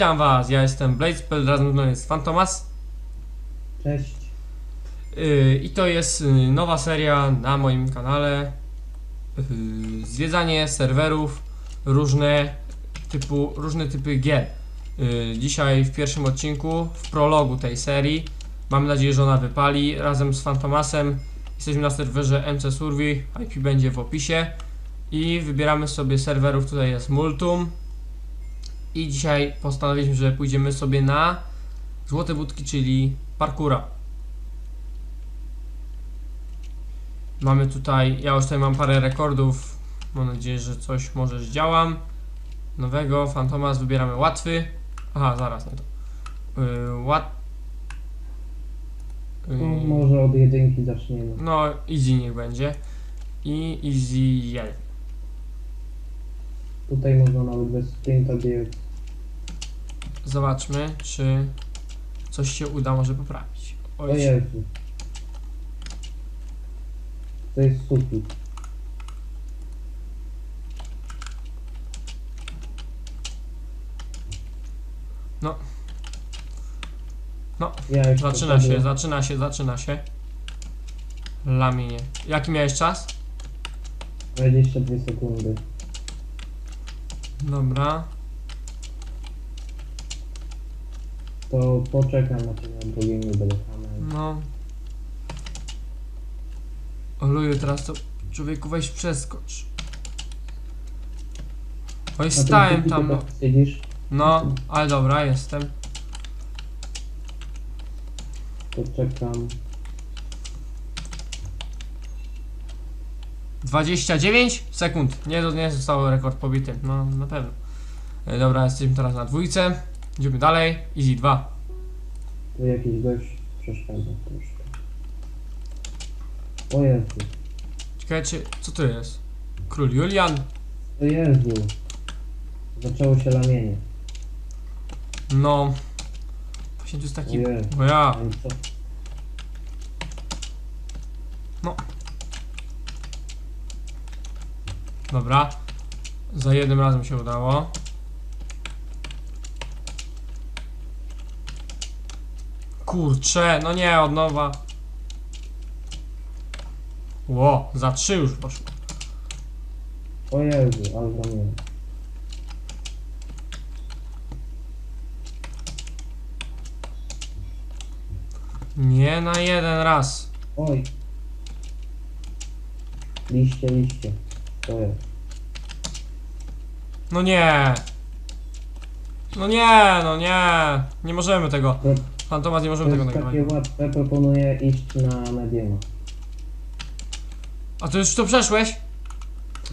Witam was, ja jestem Bladespell, razem ze jest Fantomas. Cześć. yy, i to jest yy, nowa seria na moim kanale. Yy, Zwiedzanie serwerów, różne, typu, różne typy gier. Yy, Dzisiaj w pierwszym odcinku, w prologu tej serii. Mam nadzieję, że ona wypali. Razem z Fantomasem Jesteśmy na serwerze MC Survey, IP będzie w opisie. I wybieramy sobie serwerów, tutaj jest Multum I dzisiaj postanowiliśmy, że pójdziemy sobie na Złote Budki, czyli parkura. Mamy tutaj, ja już tutaj mam parę rekordów. Mam nadzieję, że coś może zdziałam. Nowego, Fantomas, wybieramy łatwy. Aha, zaraz, nie to. Yy, łat... No, Yy, może od jedynki zaczniemy. no, easy niech będzie. I easy 1. Tutaj można nawet bez sprinta biec. Zobaczmy, czy coś się uda może poprawić. O Oj, Jezu. To jest sufit. No. No. Ja Zaczyna się, poszedłem. zaczyna się, zaczyna się. Laminie. Jaki miałeś czas? 22 sekundy. Dobra. To poczekam na na drugim kamerą. No. Oluju, teraz to człowieku weź przeskocz. Oj, Na tym stałem suficie tam. No, tak Siedzisz, no, ale dobra, jestem. to 29 sekund. Nie, nie został rekord pobity. No, na pewno. E, Dobra, jesteśmy teraz na dwójce. Idziemy dalej. Easy 2. Tu jakiś gość przeszkadza troszkę. O Jezu. Czekajcie, co to jest? Król Julian? O Jezu. Zaczęło się lamienie. No. Właśnie tu jest O taki. Jezu. O ja. No i co? Dobra. Za jednym razem się udało. Kurcze, no nie, od nowa. Ło, za trzy już poszło. O Jezu, ale lamienie. Nie na jeden raz. Oj. Liście, liście. Jest. No nie. No nie, no nie. Nie możemy tego. To, Fantomas, nie to możemy tego jest nagrywać. takie łatwe, proponuję iść na mediuma. A to już to przeszłeś?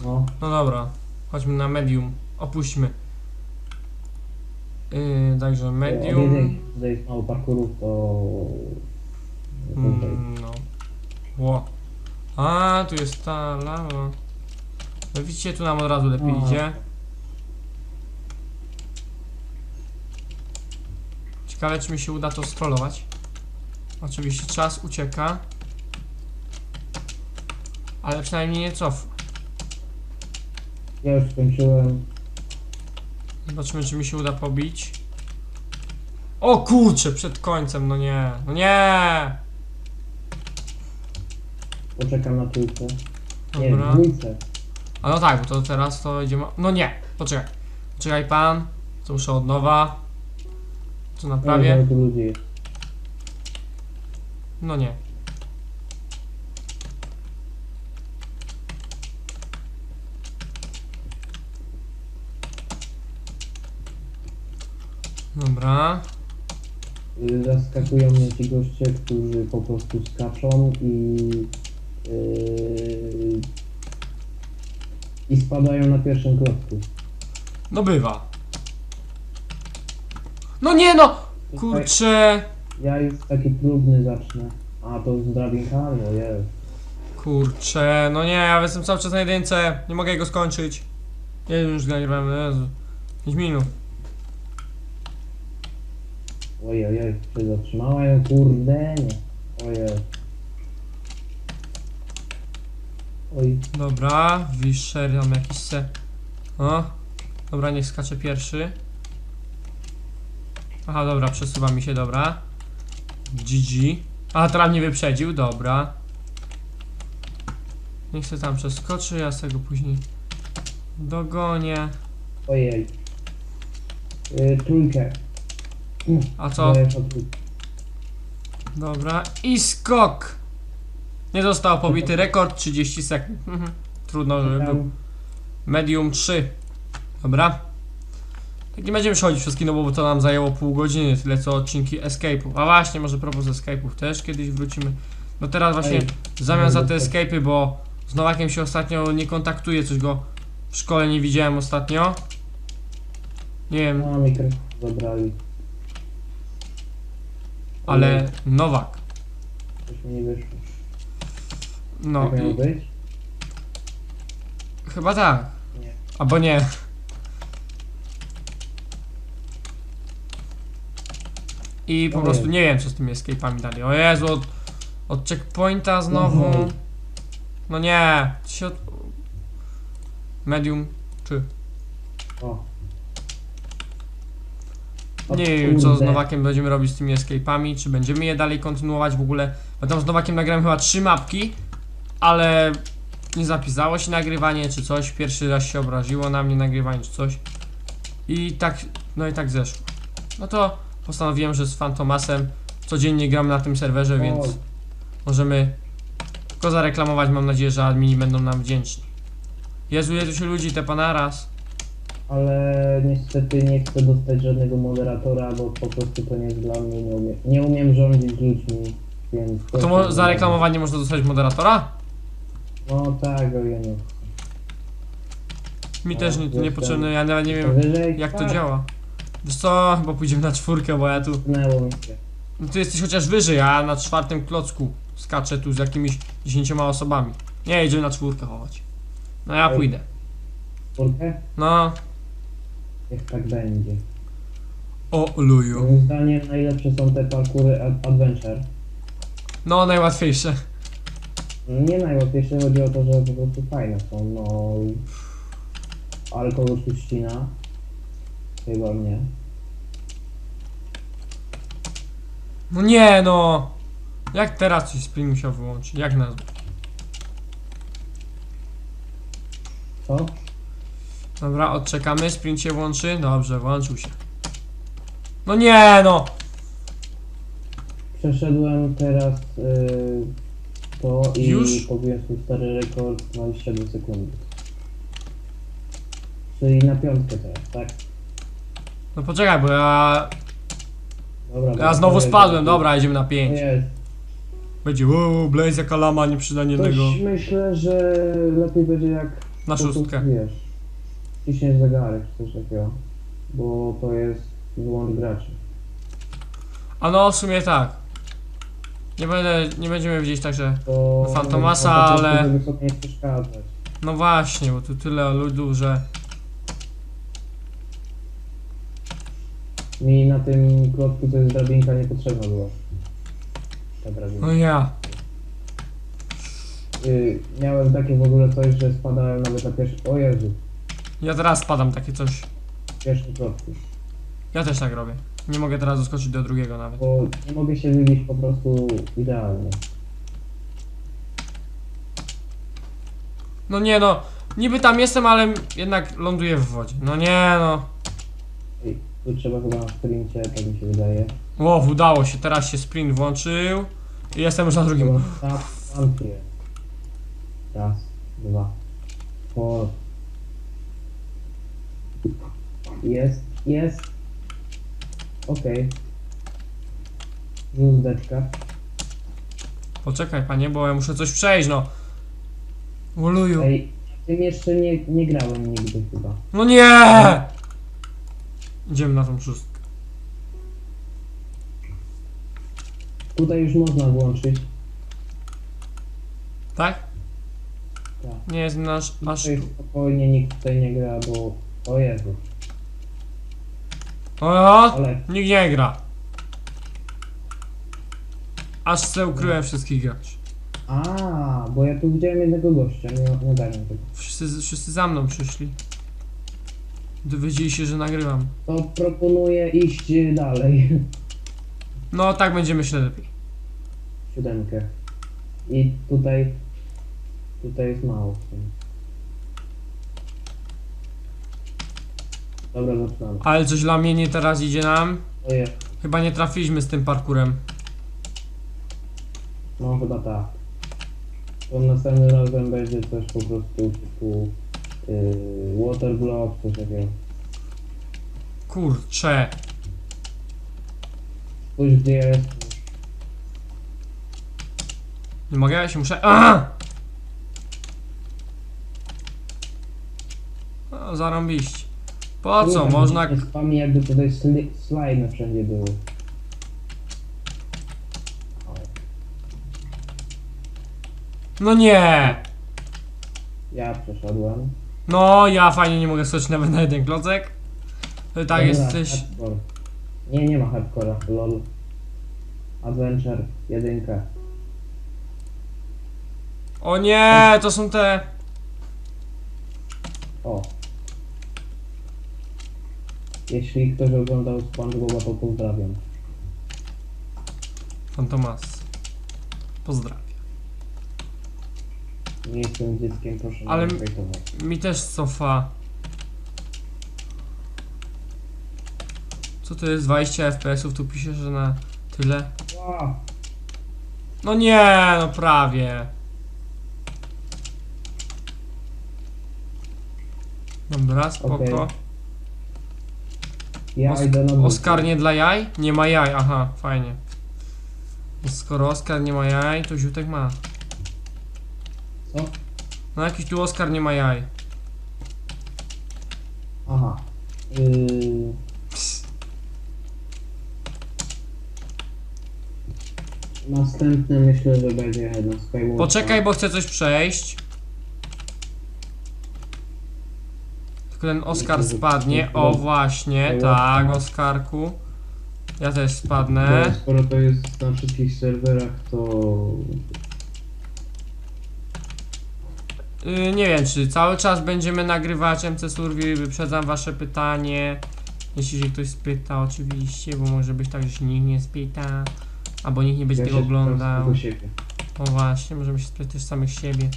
No, No dobra. Chodźmy na medium. Opuśćmy. Yy, także medium. jedynki tutaj jest mało parkurów, to... Mm, no. Ło. A, tu jest ta lawa. No widzicie, tu nam od razu lepiej idzie. Ciekawe, czy mi się uda to scrollować. Oczywiście czas ucieka. Ale przynajmniej nie cofa. Ja już skończyłem. Zobaczymy, czy mi się uda pobić. O kurczę, przed końcem, no nie, no nie! Poczekam na trójkę. Nie, Dobra. w dwójce. A no tak, bo to teraz to idziemy. No nie, poczekaj. Poczekaj pan. To muszę od nowa. Co naprawię? No nie. Dobra. Y, Zaskakują mnie ci goście, którzy po prostu skaczą i... Yy, I spadają na pierwszym klocku. No bywa. No nie no! Kurczę! Ja już taki próbny zacznę. A to z drabinkami, o jest. Kurczę, no nie, ja jestem cały czas na jedynce. Nie mogę go skończyć. Nie już nagrywamy, Jezu. 5 minut. Ojej, ojej, się zatrzymałem, kurde, nie. Ojej. Oj, Dobra, Wisher, mam jakiś se... O, dobra, niech skacze pierwszy. Aha, dobra, przesuwa mi się, dobra. GG. A, teraz mnie wyprzedził, dobra. Niech się tam przeskoczy, ja sobie go później dogonię. Ojej. Y, trójkę. Mm, A co? Dobra. I skok! Nie został pobity rekord 30 sekund. Mhm. Trudno, żeby był. Medium 3. Dobra. Tak nie będziemy przechodzić wszystkie, no bo to nam zajęło pół godziny, tyle co odcinki Escape'ów. A właśnie, może propos Escape'ów też kiedyś wrócimy. No teraz właśnie Ej, w zamian za te Escape'y, bo z Nowakiem się ostatnio nie kontaktuje, coś go w szkole nie widziałem ostatnio. Nie wiem, No, mikrofon zabrali. ale Nowak. Coś mi nie wyszło. No tak miało i być? chyba tak. Nie. Albo nie. I po No prostu wiem. nie wiem co z tymi escape'ami dalej. O Jezu, od, od checkpointa znowu. Mhm. No nie. Się od... Medium czy? O. O Nie wiem co z kurde. Nowakiem będziemy robić z tymi escape'ami, czy będziemy je dalej kontynuować w ogóle. Bo tam z Nowakiem nagrałem chyba trzy mapki, ale nie zapisało się nagrywanie czy coś. Pierwszy raz się obraziło na mnie nagrywanie czy coś. I tak, no i tak zeszło. No to postanowiłem, że z Fantomasem codziennie gram na tym serwerze, więc możemy go zareklamować. Mam nadzieję, że admini będą nam wdzięczni. Jezu, jezu się ludzi, te naraz. ale niestety nie chcę dostać żadnego moderatora, bo po prostu to nie jest dla mnie. Nie umiem, nie umiem rządzić ludźmi, więc... To mo- za reklamowanie można dostać moderatora? No tak, o Jeniu. Mi O, też nie, jestem. niepotrzebne, ja nawet nie wiem Wyżej, jak to tak, działa. Wiesz co, chyba pójdziemy na czwórkę, bo ja tu... Pchnęło mi się. No ty jesteś chociaż wyżej, a ja na czwartym klocku skaczę tu z jakimiś dziesięcioma osobami. Nie, idziemy na czwórkę chować. No ja Ej. pójdę. Czwórkę? No, Niech tak będzie. o luju. Moim zdaniem najlepsze są te parkury ad- adventure. No, najłatwiejsze. Nie najłatwiejsze, chodzi o to, że po prostu fajne są, no... Ale kogoś tu ścina. Chyba mnie. No nie no! Jak teraz coś Spring musiał wyłączyć? Jak nas? Co? Dobra, odczekamy, sprint się włączy. Dobrze, włączył się. No nie no! Przeszedłem teraz y, to i Już? pobiłem swój stary rekord 22 sekundy. Czyli na piątkę teraz, tak? No poczekaj, bo ja... Dobra. Ja znowu spadłem, dobra. idziemy na 5. Jest. Będzie wow, Blaze jaka lama, nie przyda ani jednego. Coś myślę, że lepiej będzie jak Na po prostu, szóstkę. Wiesz, ciśniesz zegarek czy coś takiego. Bo to jest wyłącz graczy. A no, w sumie tak. Nie będę, nie będziemy widzieć tak, że... To Fantomasa, ale- Żeby sobie nie przeszkadzać. No właśnie, bo tu tyle ludów, że... Mi na tym klocku to jest drabinka niepotrzebna była. Ta drabinka. No ja. Y, miałem takie w ogóle coś, że spadałem nawet na pierwszy... O Jezu, Ja teraz spadam takie coś. pierwszy klocku. Ja też tak robię. Nie mogę teraz doskoczyć do drugiego nawet. Bo nie mogę się wybić po prostu idealnie. No nie no, niby tam jestem, ale jednak ląduję w wodzie. No nie no. Ej, tu trzeba chyba na sprincie, tak mi się wydaje. Wow, udało się, teraz się sprint włączył. I jestem już na drugim. Chyba tam, jest. Raz, dwa, po. Jest, jest. Okej. Żółzdeczka. Poczekaj panie, bo ja muszę coś przejść, no. Uluju. Ej, tym jeszcze nie, nie grałem nigdy chyba. No nie! Idziemy na tą szóstkę. Tutaj już można włączyć. Tak? Tak. Nie jest nasz aż Tutaj tu. spokojnie nikt tutaj nie gra, bo... O Jezu. Oho! Ale Nikt nie gra. Aż se ukryłem wszystkich graczy. A, bo ja tu widziałem jednego gościa, nie, nie daję tego. Wszyscy, wszyscy za mną przyszli. Dowiedzieli się, że nagrywam. To proponuję iść dalej. No tak będzie myślę lepiej. Siódemkę. I tutaj... Tutaj jest mało. w sumie. Dobra, zaczynamy. Ale coś dla mnie nie teraz idzie nam. Oje, Chyba nie trafiliśmy z tym parkurem. no chyba tak. To następnym razem będzie coś po prostu typu... Yy, waterblock, coś takiego. Kurcze. Spójrz gdzie ja jestem. Nie mogę, ja się muszę... A! No, zarąbiście. Po co? Można... Spami jakby tutaj sli- slime wszędzie były. No nie! Ja przeszedłem. No, ja fajnie nie mogę skoczyć nawet na jeden klocek. To tak Dobra, jesteś... Hardcore. Nie, nie ma hardcora, lol. Adventure, jedynkę. O nie, to są te... O. Jeśli ktoś oglądał SpongeBoba, to pozdrawiam. Fantomas. Pozdrawiam. Nie jestem dzieckiem, proszę Ale- mnie nie hejtować. Mi też cofa. Co to jest 20 FPS-ów? Tu pisze, że na tyle. No nie, no prawie. Dobra, spoko. Okej. Ja Osk- idę na. Oskar nie dla jaj? Nie ma jaj, aha, fajnie. Bo Skoro Oskar nie ma jaj, to Ziutek ma. Co? No jakiś tu Oskar nie ma jaj. Aha. Yy... Następne myślę, że będzie Skywalker. Poczekaj, bo chcę coś przejść. Tylko ten Oskar spadnie. O właśnie, tak, Oskarku. Ja też spadnę. Bo skoro to jest na wszystkich serwerach, to... Y, nie wiem, czy cały czas będziemy nagrywać MC Survey, wyprzedzam wasze pytanie. Jeśli się ktoś spyta, oczywiście, bo może być tak, że się nikt nie spyta. Albo nikt nie będzie ja tego się oglądał. Do siebie. O właśnie, możemy się spytać też samych siebie.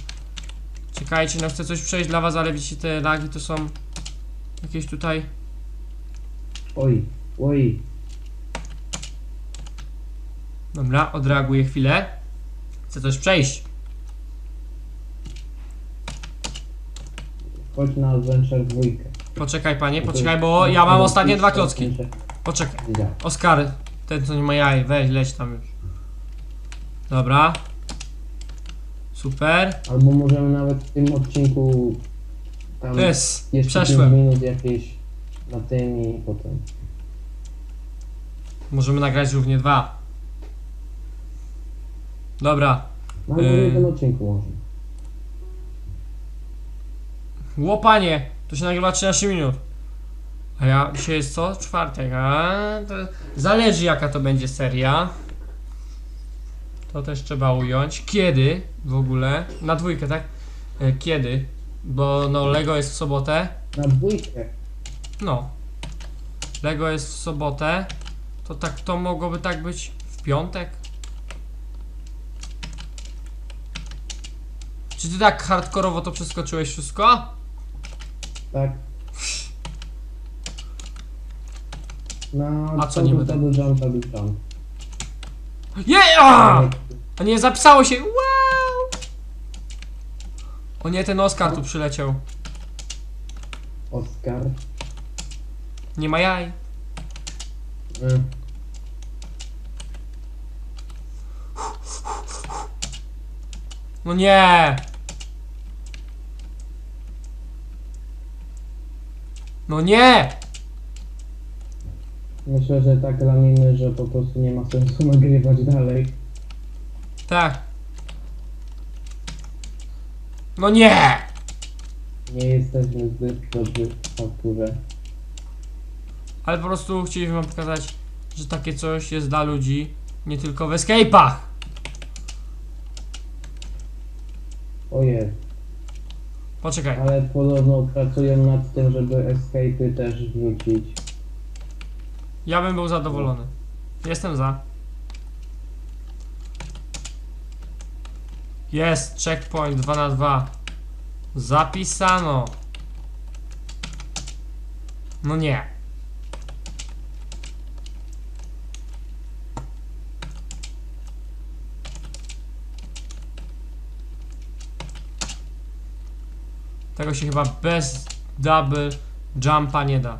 Czekajcie, no chcę coś przejść dla was, ale widzicie te lagi to są jakieś tutaj. Oj, oj. Dobra, odreaguję chwilę. Chcę coś przejść. Chodź na Adventure dwójkę. Poczekaj panie, poczekaj, bo ja mam ostatnie dwa klocki. Poczekaj. Oskar, ten co nie ma jaj, weź, leć tam już. Dobra. Super. Albo możemy nawet w tym odcinku tam Jest, jeszcze przeszłem. minut jakieś na tym i potem. Możemy nagrać równie dwa. Dobra. No ale Yy. tym odcinku może. Łopanie, to się nagrywa 13 minut. A ja, dzisiaj jest co? Czwartek, a to zależy jaka to będzie seria. To też trzeba ująć. Kiedy w ogóle? Na dwójkę, tak? E, Kiedy? Bo no Lego jest w sobotę. Na dwójkę. No. Lego jest w sobotę. To tak to mogłoby tak być w piątek? Czy ty tak hardkorowo to przeskoczyłeś wszystko? Tak. Na A co nie będę? double jump, double jump. Yeah! A nie, zapisało się! Wow! O nie, ten Oskar tu przyleciał. Oscar. Nie ma jaj. Y. No nie! No nie! Myślę, że tak lamimy, że po prostu nie ma sensu nagrywać dalej. Tak. No nie! Nie jesteśmy zbyt dobrzy w fakturze. Ale po prostu chcieliśmy wam pokazać, że takie coś jest dla ludzi, nie tylko w escape'ach. O jest. Poczekaj. Ale podobno pracują nad tym, żeby escape'y też wrzucić. Ja bym był zadowolony. Jestem za. Jest, checkpoint 2 na 2 Zapisano. No nie. Tego się chyba bez double jumpa nie da.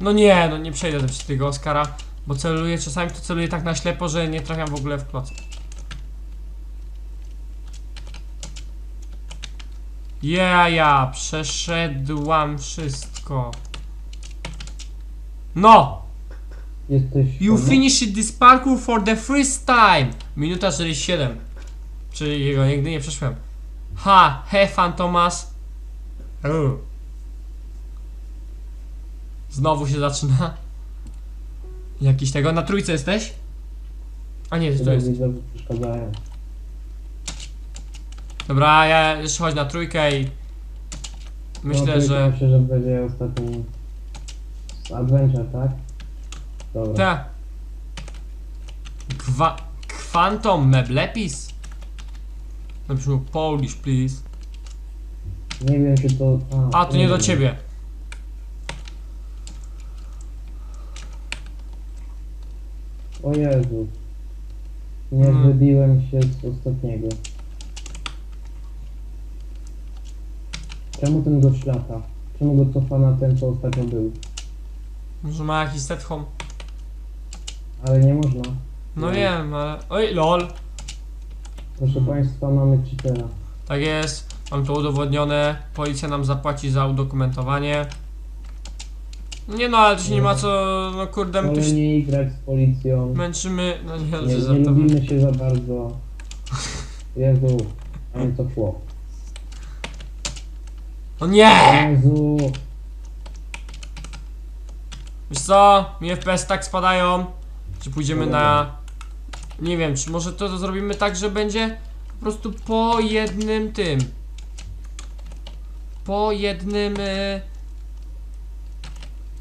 No nie, no nie przejdę tego Oscara, bo celuję, czasami to celuję tak na ślepo, że nie trafiam w ogóle w kloc. Ja, ja, przeszedłam wszystko. No! Jesteś... You pewny? finished this parkour for the first time! Minuta 47. Czyli jego nigdy nie przeszłem. Ha, he, Fantomas. Uuu. Znowu się zaczyna. Jakiś tego. Na trójce jesteś? A nie, to jest. widzowie przeszkadzają. Dobra, ja jeszcze chodź na trójkę i. Myślę, no, że. się, że będzie ostatni... Adventure, tak? Dobra. Te. Kwa... Quantum Meblepis? Napiszmy Polish, please. Nie wiem, czy to... A, to nie do wiem. ciebie. O Jezu. Nie Hmm. wybiłem się z ostatniego. Czemu ten gość lata? Czemu go cofa na ten, co ostatnio był? Może ma jakiś set home? Ale nie można. No wiem, ale... Oj, lol. Proszę. Państwa, mamy cheatera. Tak jest. Mam to udowodnione. Policja nam zapłaci za udokumentowanie. Nie no, ale to się nie ma co... No kurde, my tu się nie grać z policją. męczymy... No nie, Nie, nie żartowałem. lubimy się za bardzo. Jezu, ale to szło. No nie! Jezu, Wiesz co? Mi FPS tak spadają. Czy pójdziemy na... Nie wiem, czy może to, to zrobimy tak, że będzie po prostu po jednym tym. Po jednym... Y...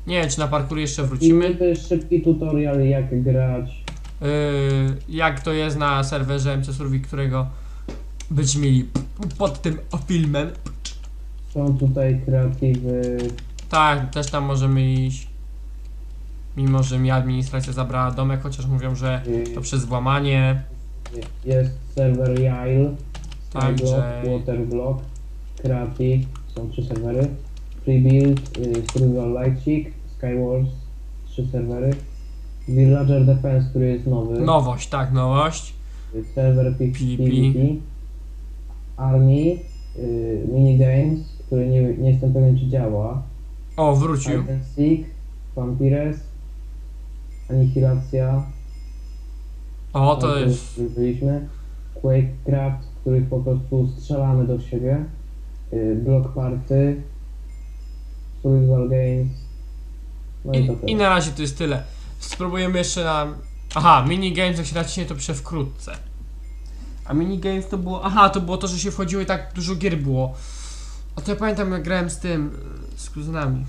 Nie wiem, czy na parkour jeszcze wrócimy. to jest szybki tutorial jak grać. Y, jak to jest na serwerze MC Survey, którego będziecie mieli pod tym filmem. Są tutaj kreatywy. Tak, też tam możemy iść. Mimo, że mi administracja zabrała domek, chociaż mówią, że y, to przez włamanie. Jest serwer Yale, Także- Waterblock, Creative, są trzy serwery. Prebuild, y, Survival Skywars, trzy serwery. Villager Defense, który jest nowy. Nowość, tak, nowość. Y, Server PvP. PvP. Army, y, Minigames, który nie, nie jestem pewien czy działa. O, wrócił. Hide and Seek, Vampires, Anihilacja, O, to jest. byliśmy. Quakecraft, w których po prostu strzelamy do siebie. Y, Block Party, Survival Games. No i, I, to I na razie to jest tyle. Spróbujemy jeszcze na. Aha, minigames, jak się naciśnie, to pisze wkrótce. A minigames to było. Aha, to było to, że się wchodziło i tak dużo gier było. A to ja pamiętam, jak grałem z tym. z kuzynami.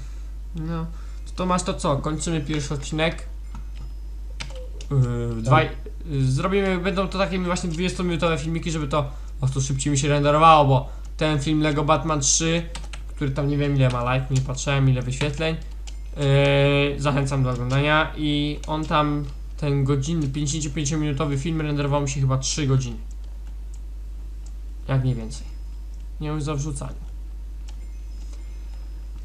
No. To, to masz to co? Kończymy pierwszy odcinek. Yy, dwa, y, zrobimy, będą to takie właśnie 20-minutowe filmiki, żeby to po prostu szybciej mi się renderowało, bo ten film Lego Batman 3, który tam nie wiem ile ma lajków, nie patrzyłem ile wyświetleń. Yy, zachęcam do oglądania i on tam ten godzinny, 55-minutowy film renderował mi się chyba 3 godziny. Jak nie więcej. Nie już za wrzucanie.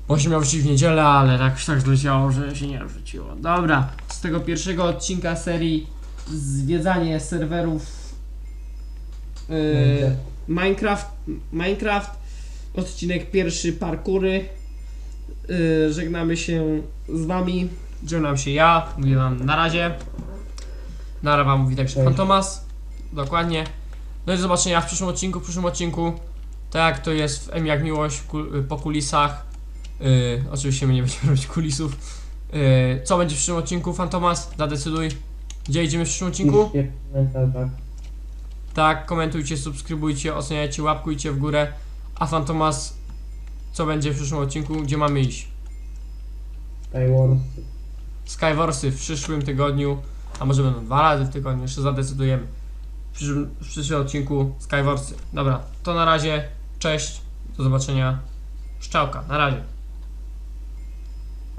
Bo się miał wrzucić w niedzielę, ale tak tak zleciało, że się nie wrzuciło. Dobra, z tego pierwszego odcinka serii zwiedzanie serwerów yy, Minecraft, Minecraft, odcinek pierwszy parkury. Yy, żegnamy się z wami. Żegnam się ja, mówię wam na razie. Nara wam mówi także. Pan Tomas. Dokładnie. No i do zobaczenia w przyszłym odcinku. W przyszłym odcinku, tak jak to jest w M jak miłość po kulisach. Yy, oczywiście my nie będziemy robić kulisów. Yy, co będzie w przyszłym odcinku, Fantomas? Zadecyduj. Gdzie idziemy w przyszłym odcinku? Piszcie w komentarzach. Tak, komentujcie, subskrybujcie, oceniajcie, łapkujcie w górę. A Fantomas, co będzie w przyszłym odcinku? Gdzie mamy iść? Skywars. Skywarsy w przyszłym tygodniu, a może będą dwa razy w tygodniu, jeszcze zadecydujemy. W przyszłym, w przyszłym odcinku Skywarsy. Dobra, to na razie, cześć, do zobaczenia, szczałka, na razie.